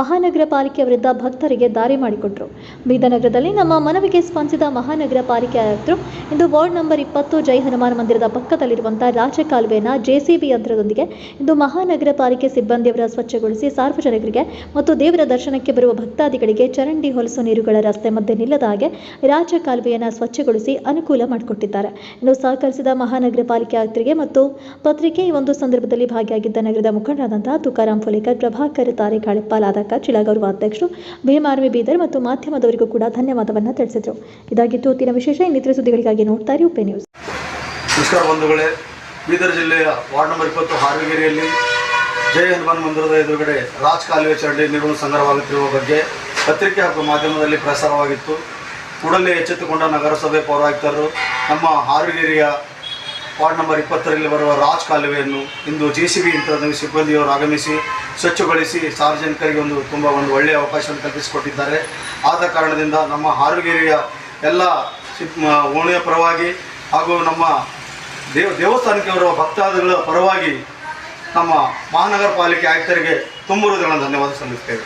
ಮಹಾನಗರ ಪಾಲಿಕೆ ವಿರುದ್ಧ ಭಕ್ತರಿಗೆ ದಾರಿ ಮಾಡಿಕೊಟ್ರು. ಬೀದನಗರದಲ್ಲಿ ನಮ್ಮ ಮನವಿಗೆ ಸ್ಪಂದಿಸಿದ ಮಹಾನಗರ ಪಾಲಿಕೆ ಆಯುಕ್ತರು, ಇಂದು ವಾರ್ಡ್ ನಂಬರ್ ಇಪ್ಪತ್ತು ಜೈ ಹನುಮಾನ್ ಮಂದಿರದ ಪಕ್ಕದಲ್ಲಿರುವಂತಹ ರಾಜಕಾಲುವೆಯನ್ನು ಜೆಸಿಬಿ ಯಂತ್ರದೊಂದಿಗೆ ಇಂದು ಮಹಾನಗರ ಪಾಲಿಕೆ ಸಿಬ್ಬಂದಿಯವರ ಸ್ವಚ್ಛಗೊಳಿಸಿ ಸಾರ್ವಜನಿಕರಿಗೆ ಮತ್ತು ದೇವರ ದರ್ಶನಕ್ಕೆ ಬರುವ ಭಕ್ತಾದಿಗಳಿಗೆ ಚರಂಡಿ ಹೊಲಸು ನೀರುಗಳ ರಸ್ತೆ ಮಧ್ಯೆ ನಿಲ್ಲದ ಹಾಗೆ ರಾಜಕಾಲುವೆಯನ್ನು ಸ್ವಚ್ಛಗೊಳಿಸಿ ಅನುಕೂಲ ಮಾಡಿಕೊಟ್ಟಿದ್ದಾರೆ. ಇನ್ನು ಸಹಕರಿಸಿದ ಮಹಾನಗರ ಪಾಲಿಕೆ ಆಯುಕ್ತರಿಗೆ ಮತ್ತು ಪತ್ರಿಕೆ ಈ ಒಂದು ಸಂದರ್ಭದಲ್ಲಿ ಭಾಗಿಯಾಗಿದ್ದ ನಗರದ ಮುಖಂಡರಾದಂತಹ ತುಕಾರಾಂ ಫುಲೇಕರ್, ಪ್ರಭಾಕರ್ ತಾರೇಕಾಳಿಪ್ಪ ಲಾದಕ ಚಿಳಗೌರವ ಗೌರವ ಅಧ್ಯಕ್ಷರು, ಭೀಮಾರ್ವಿ ಬೀದರ್ ಮತ್ತು ಮಾಧ್ಯಮದವರಿಗೂ ಕೂಡ ಧನ್ಯವಾದವನ್ನು ತಿಳಿಸಿದರು. ಇದಾಗಿತ್ತು ಹೊತ್ತಿನ ವಿಶೇಷ, ಇನ್ನಿತರ ಸುದ್ದಿಗಳಿಗಾಗಿ ನೋಡ್ತಾ ಇರಿ ಉಪೆ ನ್ಯೂಸ್. ನಮಸ್ಕಾರ ಬಂಧುಗಳೇ, ಬೀದರ್ ಜಿಲ್ಲೆಯ ವಾರ್ಡ್ ನಂಬರ್ ಇಪ್ಪತ್ತು ಹಾರ್ವಿಗೆರೆಯಲ್ಲಿ ಜಯ ಹನುಮಾನ್ ಮಂದಿರದ ಎದುರುಗಡೆ ರಾಜ್ ಕಾಲುವೆ ಚರಂಡಿ ನೀರು ಸಂಗ್ರಹವಾಗುತ್ತಿರುವ ಬಗ್ಗೆ ಪತ್ರಿಕೆ ಹಾಗೂ ಮಾಧ್ಯಮದಲ್ಲಿ ಪ್ರಸಾರವಾಗಿತ್ತು. ಕೂಡಲೇ ಎಚ್ಚೆತ್ತುಕೊಂಡ ನಗರಸಭೆ ಪೌರಾಯುಕ್ತರು, ನಮ್ಮ ಹಾರಗೇರಿಯ ವಾರ್ಡ್ ನಂಬರ್ ಇಪ್ಪತ್ತರಲ್ಲಿ ಬರುವ ರಾಜ್ ಕಾಲುವೆಯನ್ನು ಇಂದು ಜೆ ಸಿ ಬಿ ಯಂತ್ರದ ಸಿಬ್ಬಂದಿಯವರು ಆಗಮಿಸಿ ಸ್ವಚ್ಛಗೊಳಿಸಿ ಸಾರ್ವಜನಿಕರಿಗೆ ಒಂದು ತುಂಬ ಒಂದು ಒಳ್ಳೆಯ ಅವಕಾಶವನ್ನು ಕಲ್ಪಿಸಿಕೊಟ್ಟಿದ್ದಾರೆ. ಆದ ಕಾರಣದಿಂದ ನಮ್ಮ ಹಾರುಗೇರಿಯ ಎಲ್ಲ ಸಿಬ್ ಓಣಿಯ ಪರವಾಗಿ ಹಾಗೂ ನಮ್ಮ ದೇವ ದೇವಸ್ಥಾನಕ್ಕೆ ಬರುವ ಭಕ್ತಾದಿಗಳ ಪರವಾಗಿ ನಮ್ಮ ಮಹಾನಗರ ಪಾಲಿಕೆ ಆಯುಕ್ತರಿಗೆ ತುಂಬ ಧನ್ಯವಾದ ಸಲ್ಲಿಸ್ತೇವೆ.